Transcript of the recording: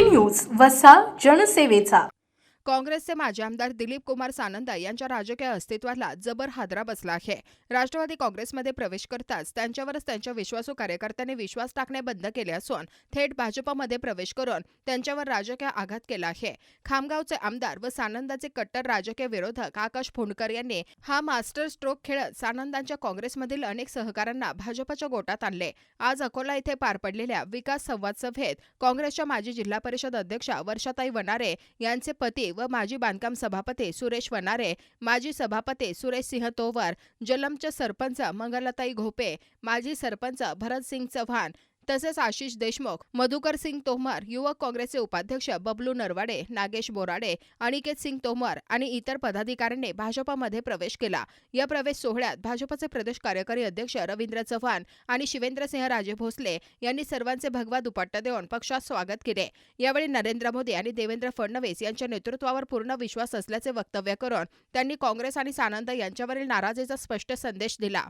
News वसा जनसेवेचा. काँग्रेसचे माजी आमदार दिलीप कुमार सानंदा यांच्या राजकीय अस्तित्वाला जबर हादरा बसला आहे. राष्ट्रवादी काँग्रेसमध्ये प्रवेश करताच त्यांच्यावरच त्यांच्या विश्वासू कार्यकर्त्यांनी विश्वास टाकणे बंद केले असून थेट भाजपमध्ये प्रवेश करून त्यांच्यावर राजकीय आघात केला आहे. खामगावचे आमदार व सानंदाचे कट्टर राजकीय विरोधक आकाश फोंडकर यांनी हा मास्टर स्ट्रोक खेळत सानंदांच्या काँग्रेसमधील अनेक सहकाऱ्यांना भाजपच्या गोटात आणले. आज अकोला इथे पार पडलेल्या विकास संवाद सभेत काँग्रेसच्या माजी जिल्हा परिषद अध्यक्षा वर्षाताई वनारे यांचे पती व माजी बांधकाम सभापती सुरेश वनारे माजी सभापती सुरेश सिंह तोवर जलमचे सरपंच मंगलताई घोपे माजी सरपंच भरतसिंग चव्हाण तसेच आशिष देशमुख मधुकर सिंग तोमर युवक काँग्रेसचे उपाध्यक्ष बबलू नरवाडे नागेश बोराडे अनिकेत सिंग तोमर आणि इतर पदाधिकाऱ्यांनी भाजपामध्ये प्रवेश केला. या प्रवेश सोहळ्यात भाजपचे प्रदेश कार्यकारी अध्यक्ष रवींद्र चव्हाण आणि शिवेंद्रसिंह राजे भोसले यांनी सर्वांचे भगवा दुपट्टा देऊन पक्षात स्वागत केले. यावेळी नरेंद्र मोदी आणि देवेंद्र फडणवीस यांच्या नेतृत्वावर पूर्ण विश्वास असल्याचे वक्तव्य करून त्यांनी काँग्रेस आणि सानंद यांच्यावरील नाराजीचा स्पष्ट संदेश दिला.